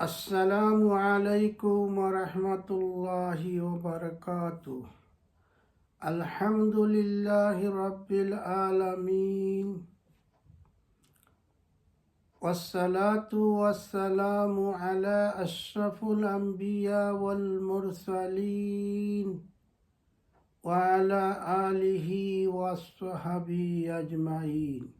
السلام عليكم ورحمة الله وبركاته. الحمد لله رب العالمين. والصلاة والسلام على أشرف الأنبياء والمرسلين وعلى آله وصحبه أجمعين.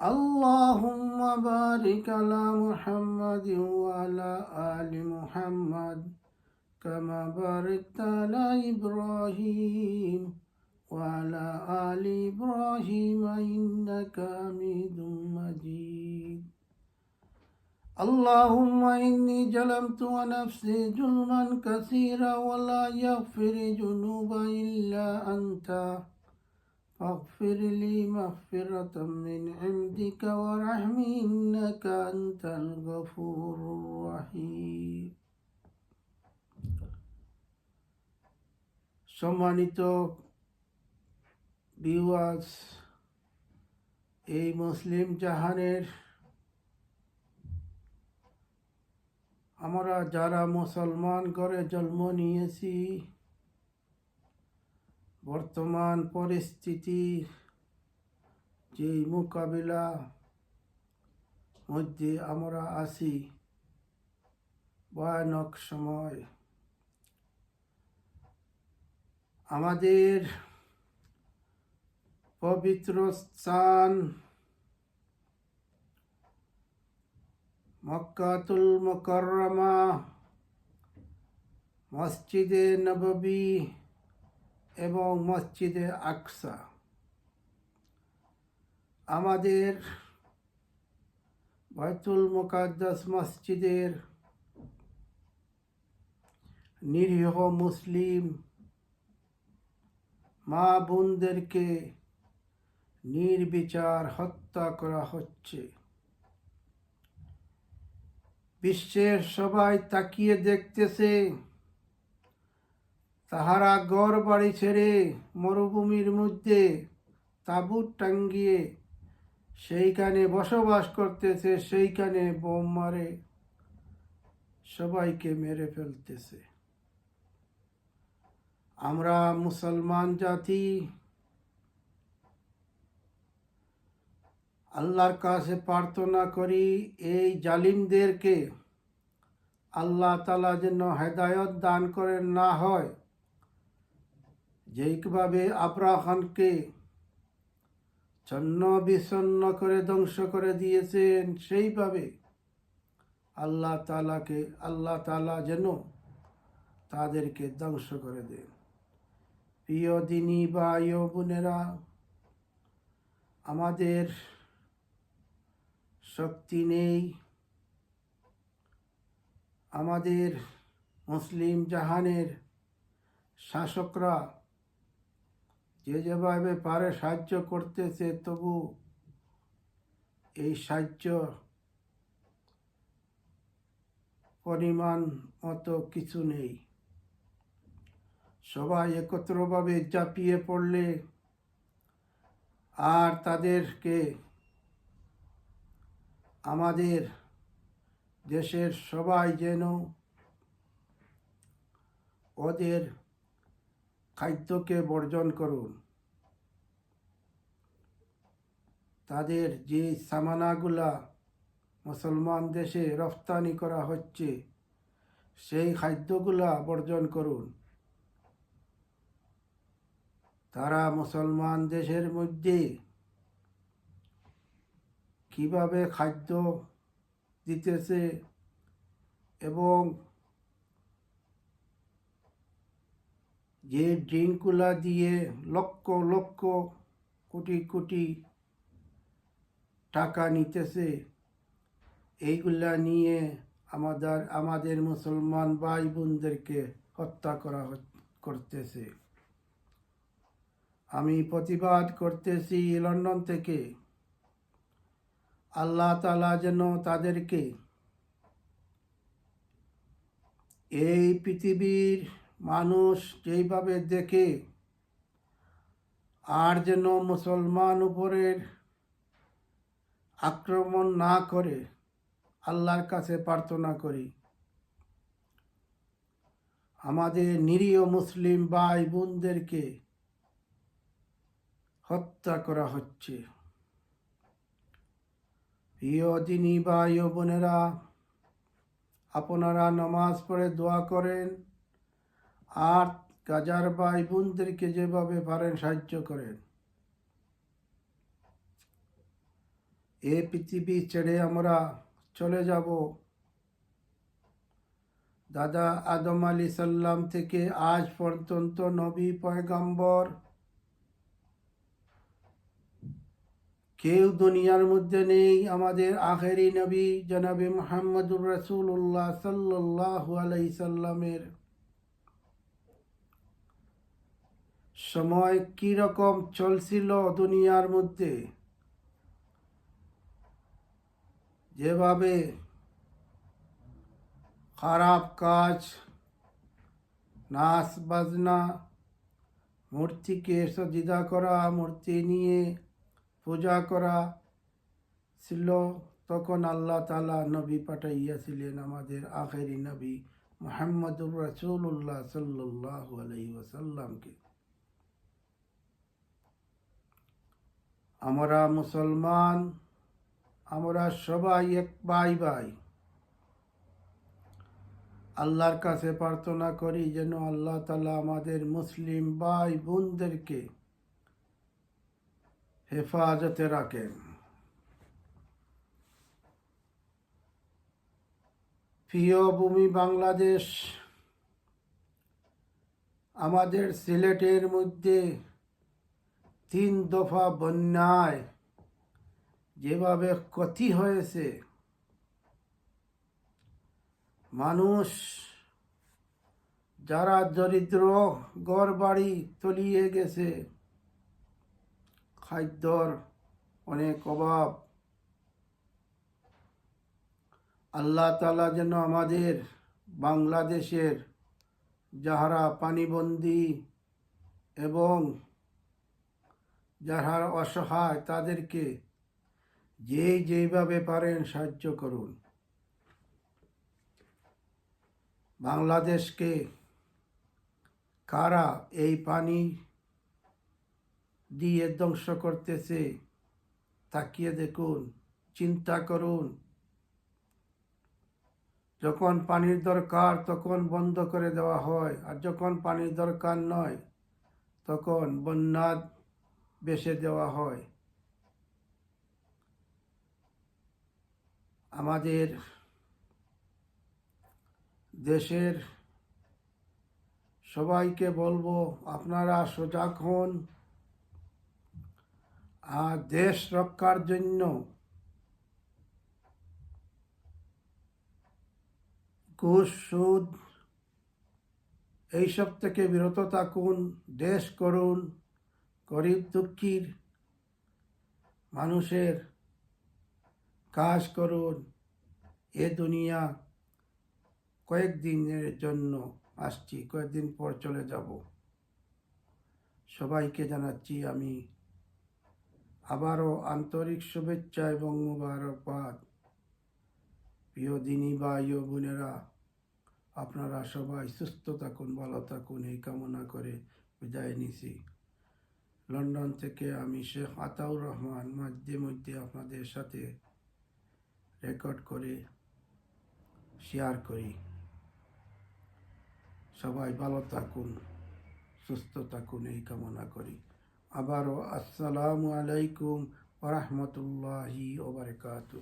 اللهم بارك على محمد وعلى آل محمد كما باركت على إبراهيم وعلى آل إبراهيم إنك حميد مجيد. اللهم إني ظلمت نفسي ظلما كثيرا ولا يغفر ذنوب إلا أنت. فاغفر لي مغفرة من عندك ورحمي إنك أنت الغفور الرحيم সম্মানিত বিওয়াজ এই মুসলিম জাহানের আমরা যারা মুসলমান করে জন্ম নিয়েছি বর্তমান পরিস্থিতি যে মোকাবিলা মধ্যে আমরা আছি, ভয়ানক সময়। আমাদের পবিত্র স্থান মক্কাতুল মকরমা মসজিদে নববী এবং মসজিদে আকসা। আমাদের বাইতুল মুকাদ্দাস মসজিদের নিরীহ মুসলিম মা বোনদেরকে নির্বিচার হত্যা করা হচ্ছে। বিশ্বের সবাই তাকিয়ে দেখতেছে তাহারা গড় বাড়ি ছেড়ে মরুভূমির মধ্যে তাঁবুট টাঙ্গিয়ে সেইখানে বসবাস করতেছে, সেইখানে বোম মারে, সবাইকে মেরে ফেলতেছে। আমরা মুসলমান জাতি, আল্লাহর কাছে প্রার্থনা করি, এই জালিমদেরকে আল্লাহ তালা যেন হেদায়ত দান করেন না হয় যেইভাবে আব্রাহানকে ছন্ন বিচ্ছন্ন করে ধ্বংস করে দিয়েছেন, সেইভাবে আল্লাহ তালাকে আল্লাহ তালা যেন তাদেরকে ধ্বংস করে দেন। প্রিয় দিনী বা বোনেরা, আমাদের শক্তি নেই। আমাদের মুসলিম জাহানের শাসকরা যে যেভাবে পারে সাহায্য করতেছে, তবু এই সাহায্য পরিমাণ মতো কিছু নেই। সবাই একত্রভাবে চাপিয়ে পড়লে আর তাদেরকে আমাদের দেশের সবাই যেন ওদের খাদ্যকে বর্জন করুন। তাদের যে সামানাগুলা মুসলমান দেশে রফতানি করা হচ্ছে, সেই খাদ্যগুলা বর্জন করুন। তারা মুসলমান দেশের মধ্যে কীভাবে খাদ্য দিতেছে এবং যে ড্রিঙ্কগুলা দিয়ে লক্ষ লক্ষ কোটি কোটি টাকা নিতেছে, এইগুলা নিয়ে আমাদের আমাদের মুসলমান ভাই বোনদেরকে হত্যা করা করতেছে। আমি প্রতিবাদ করতেছি লন্ডন থেকে। আল্লাহ তালা যেন তাদেরকে এই পৃথিবীর মানুষ যেইভাবে দেখে, আর যেন মুসলমান উপরের আক্রমণ না করে, আল্লাহর কাছে প্রার্থনা করি। আমাদের নিরীহ মুসলিম ভাই বোনদেরকে হত্যা করা হচ্ছে। প্রিয় দিনী ভাই বোনেরা, আপনারা নমাজ পড়ে দোয়া করেন। আর গাজার ভাই বোনদেরকে যেভাবে পারেন সাহায্য করেন। এ পৃথিবী ছেড়ে আমরা চলে যাব। দাদা আদম আলী সাল্লাম থেকে আজ পর্যন্ত নবী পয়গাম্বর। কেউ দুনিয়ার মধ্যে নেই আমাদের আখেরি নবী জনাবি মোহাম্মদুর রসুল্লাহ সাল্লাহ আলাই সাল্লামের। সময় কি রকম চলছিল দুনিয়ার মধ্যে? যেভাবে খারাপ কাজ, নাচ বাজনা, মূর্তিকে সজিদা করা, মূর্তি নিয়ে পূজা করা ছিল, তখন আল্লাহ তালা নবী পাঠাইয়াছিলেন আমাদের আখেরি নবী মোহাম্মদুর রসুল্লাহ সাল্লাহ আলাই ওসাল্লামকে আমরা মুসলমান, আমরা সবাই এক ভাই ভাই। আল্লাহর কাছে প্রার্থনা করি যেন আল্লাহ তালা আমাদের মুসলিম ভাই বোনদেরকে হেফাজতে রাখেন। প্রিয় ভূমি বাংলাদেশ, আমাদের সিলেটের মধ্যে তিন দফা বন্যায় যেভাবে ক্ষতি হয়েছে, মানুষ যারা দরিদ্র গড় বাড়ি তলিয়ে গেছে, খাদ্যর অনেক অভাব। আল্লাহ তালা যেন আমাদের বাংলাদেশের যাহারা পানিবন্দী এবং যারা অসহায় তাদেরকে যে যেইভাবে পারেন সাহায্য করুন। বাংলাদেশকে কারা এই পানি দিয়ে ধ্বংস করতেছে তাকিয়ে দেখুন, চিন্তা করুন। যখন পানির দরকার তখন বন্ধ করে দেওয়া হয়, আর যখন পানির দরকার নয় তখন বন্যা বেসে দেওয়া হয়। আমাদের দেশের সবাইকে বলব, আপনারা সজাগ হন। আর দেশ রক্ষার জন্য ঘুষ, সুদ, এইসব থেকে বিরত থাকুন, দেশ করুন। গরিব দুঃখীর মানুষের কাজ করুন। এ দুনিয়া কয়েকদিনের জন্য আসছি, কয়েকদিন পর চলে যাব। সবাইকে জানাচ্ছি আমি আবারও আন্তরিক শুভেচ্ছা এবং মুবারকবাদ। প্রিয় দিনী ভাই ও বোনেরা, আপনারা সবাই সুস্থ থাকুন, ভালো থাকুন, এই কামনা করে বিদায় নিছি। লন্ডন থেকে আমি শেখ আতাউর রহমান মধ্যে মধ্যে আপনাদের সাথে রেকর্ড করে, শেয়ার করি। সবাই ভালো থাকুন, সুস্থ থাকুন, এই কামনা করি। আবারও আসসালামু আলাইকুম ওরহমতুল্লাহি ওবরকাতু